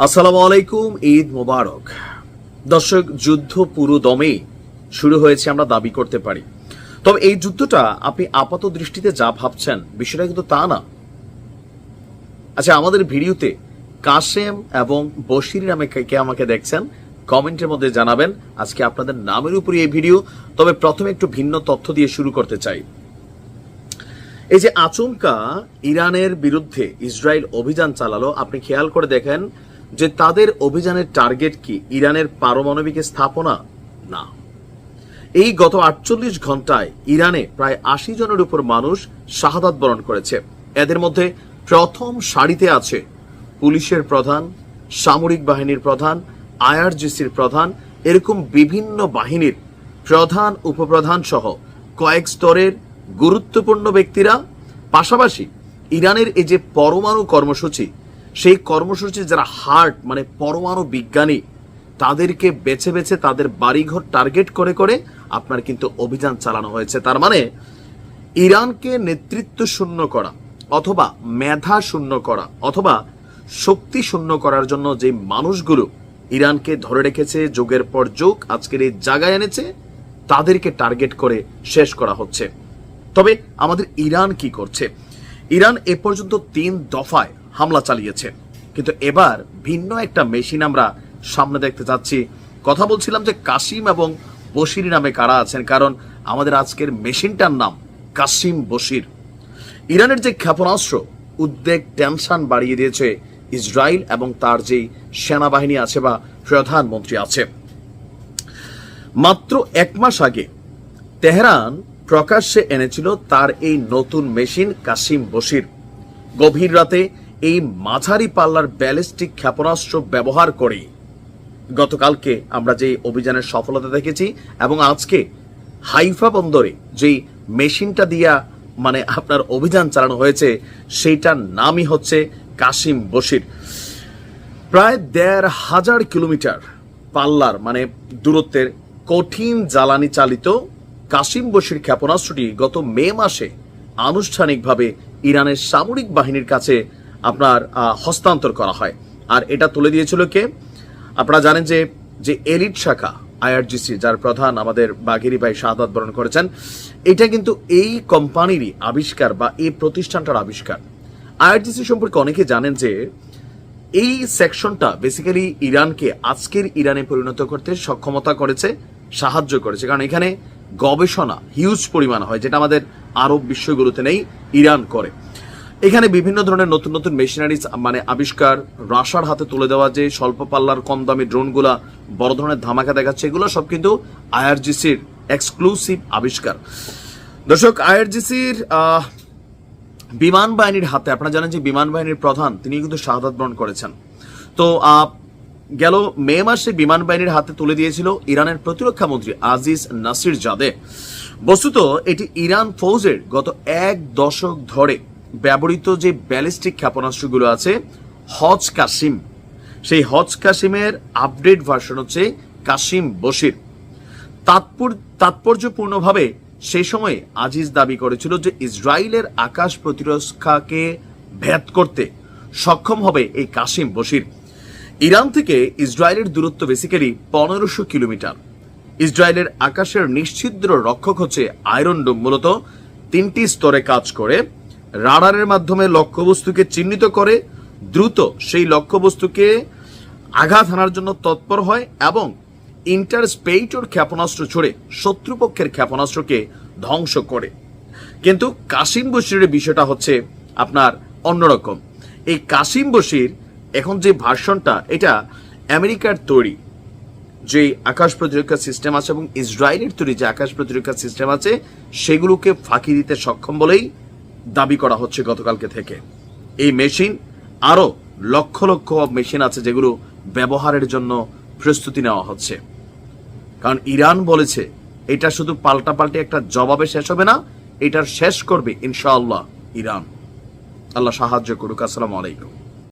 আসসালামু আলাইকুম, ঈদ মোবারক। দর্শক, যুদ্ধ পুরো দমে শুরু হয়েছে, আমরা দাবি করতে পারি। তবে এই যুদ্ধটা আপনি আপাত দৃষ্টিতে যা ভাবছেন, বিষয়টা কিন্তু তা না। আচ্ছা আমাদের ভিডিওতে কাশেম এবং বশির নামে কে আমাকে দেখছেন, কমেন্টের মধ্যে জানাবেন, আজকে আপনাদের নামের উপরই এই ভিডিও। তবে প্রথমে একটু ভিন্ন তথ্য দিয়ে শুরু করতে চাই। এই যে আচমকা ইরানের বিরুদ্ধে ইসরায়েল অভিযান চালালো, আপনি খেয়াল করে দেখেন যে তাদের অভিযানের টার্গেট কি ইরানের পারমাণবিক স্থাপনা? না। এই গত আটচল্লিশ ঘন্টায় ইরানে প্রায় আশি জনের উপর মানুষ শাহাদাত বরণ করেছে। এদের মধ্যে প্রথম সারিতে আছে পুলিশের প্রধান, সামরিক বাহিনীর প্রধান, আইআরজিসির প্রধান, এরকম বিভিন্ন বাহিনীর প্রধান, উপপ্রধান সহ কয়েক স্তরের গুরুত্বপূর্ণ ব্যক্তিরা। পাশাপাশি ইরানের এই যে পরমাণু কর্মসূচি সেই কর্মসূচি যারা হার্ট মানে পরমাণু বিজ্ঞানী, তাদেরকে বেছে বেছে তাদের বাড়িঘর টার্গেট করে করে আপনার কিন্তু অভিযান চালানো হয়েছে। তার মানে ইরানকে নেতৃত্ব শূন্য করা, অথবা মেধা শূন্য করা, অথবা শক্তি শূন্য করার জন্য যে মানুষগুলো ইরানকে ধরে রেখেছে, যুগের পর যুগ আজকের এই জায়গায় এনেছে, তাদেরকে টার্গেট করে শেষ করা হচ্ছে। তবে আমাদের ইরান কি করছে? ইরান এ পর্যন্ত তিন দফায় হামলা চালিয়েছে। কিন্তু এবার ভিন্ন একটা মেশিন আমরা সামনে দেখতে চাচ্ছি। কথা বলছিলাম যে কাসিম এবং বশির নামে কারা আছেন, কারণ আমাদের আজকের মেশিনটার নাম কাসিম বশির। ইরানের যে ক্ষেপণাস্ত্র, উদ্বেগ, টেনশন বাড়িয়ে দিয়েছে ইসরায়েল এবং তার যে সেনাবাহিনী আছে বা প্রধানমন্ত্রী আছে। মাত্র এক মাস আগে তেহরান প্রকাশ্যে এনেছিল তার এই নতুন মেশিন কাসিম বশির। গভীর রাতে এই মাঝারি পাল্লার ব্যালিস্টিক ক্ষেপণাস্ত্র ব্যবহার করে। গতকালকে আমরা যে অভিযানের সফলতা দেখেছি এবং আজকে হাইফা বন্দরে যেই মেশিনটা দিয়া মানে আপনার অভিযান চালানো হয়েছে, সেইটার নামই হচ্ছে কাসিম বশির। প্রায় দেড় হাজার কিলোমিটার পাল্লার মানে দূরত্বের কঠিন জ্বালানি চালিত কাসিম বশির ক্ষেপণাস্ত্রটি গত মে মাসে আনুষ্ঠানিকভাবে ইরানের সামরিক বাহিনীর কাছে আপনার হস্তান্তর করা হয়। আর এটা তুলে দিয়েছিল কে? আপনারা জানেন যে যে এলিট শাখা, আইআরজিসি, যার প্রধান আমাদের বাঘেরি ভাই শাহাদাত বরণ করেছেন, এটা কিন্তু এই কোম্পানিরই আবিষ্কার বা এই প্রতিষ্ঠানটার আবিষ্কার। আইআরজিসি সম্পর্কে অনেকে জানেন যে, এই সেকশনটা বেসিক্যালি ইরানকে আজকের ইরানে পরিণত করতে সক্ষমতা করেছে, সাহায্য করেছে। কারণ এখানে গবেষণা হিউজ পরিমাণ হয়, যেটা আমাদের আরব বিশ্বগুলোতে নেই, ইরান করে। এখানে বিভিন্ন ধরনের নতুন নতুন মেশিনারি মানে আবিষ্কার রাশার হাতে তুলে দেওয়া যে স্বল্প পাল্লার কম দামি ড্রোনগুলা বড় ধরনের ধামাকা দেখাচ্ছে, এগুলো সব কিন্তু আইআরজিসির এক্সক্লুসিভ আবিষ্কার। দর্শক, আইআরজিসির বিমান বাহিনীর হাতে, আপনারা জানেন যে বিমান বাহিনীর প্রধান, তিনি কিন্তু শাহাদাত বরণ করেছেন। তো গেল মে মাসে বিমান বাহিনীর হাতে তুলে দিয়েছিল ইরানের প্রতিরক্ষা মন্ত্রী আজিজ নাসির জাদে বস্তুত, এটি ইরান ফৌজের গত এক দশক ধরে ব্যবহৃত যে ব্যালিস্টিক ক্ষেপণাস্ত্রগুলো আছে, হজ কাসিম। সেই হজ কাসিমের আপডেট ভার্সন হচ্ছে কাসিম বশির। তাৎপর- তাৎপর্যপূর্ণভাবে সেই সময়ে আজিজ দাবি করেছিল যে ইসরায়েলের আকাশ প্রতিরক্ষাকে ভেদ করতে সক্ষম হবে এই কাসিম বশির। ইরান থেকে ইসরায়েলের দূরত্ব বেসিক্যালি পনেরোশো কিলোমিটার। ইসরায়েলের আকাশের নিশ্ছিদ্র রক্ষক হচ্ছে আয়রন ডোম মূলত তিনটি স্তরে কাজ করে। রাডারের মাধ্যমে লক্ষ্যবস্তুকে চিহ্নিত করে দ্রুত সেই লক্ষ্যবস্তুকে আঘাত হানার জন্য তৎপর হয় এবং ইন্টারস্পেইটর ক্ষেপণাস্ত্র ছড়ে শত্রুপক্ষের ক্ষেপণাস্ত্রকে ধ্বংস করে। কিন্তু কাসিম বশিরের বিষয়টা হচ্ছে আপনার অন্যরকম এই কাসিম বশির এখন যে ভার্সনটা, এটা আমেরিকার তৈরি। যে আকাশ প্রতিরক্ষা সিস্টেম আছে এবং ইসরায়েলের তৈরি যে আকাশ প্রতিরক্ষা সিস্টেম আছে, সেগুলোকে ফাঁকি দিতে সক্ষম বলেই দাবি করা হচ্ছে গতকালকে থেকে। এই মেশিন, আরও লক্ষ লক্ষ মেশিন আছে যেগুলো ব্যবহারের জন্য প্রস্তুতি নেওয়া হচ্ছে। কারণ ইরান বলেছে, এটা শুধু পাল্টা পাল্টে একটা জবাবে শেষ হবে না, এটার শেষ করবে ইনশাআল্লাহ ইরান। আল্লাহ সাহায্য করুক, আসসালামু আলাইকুম।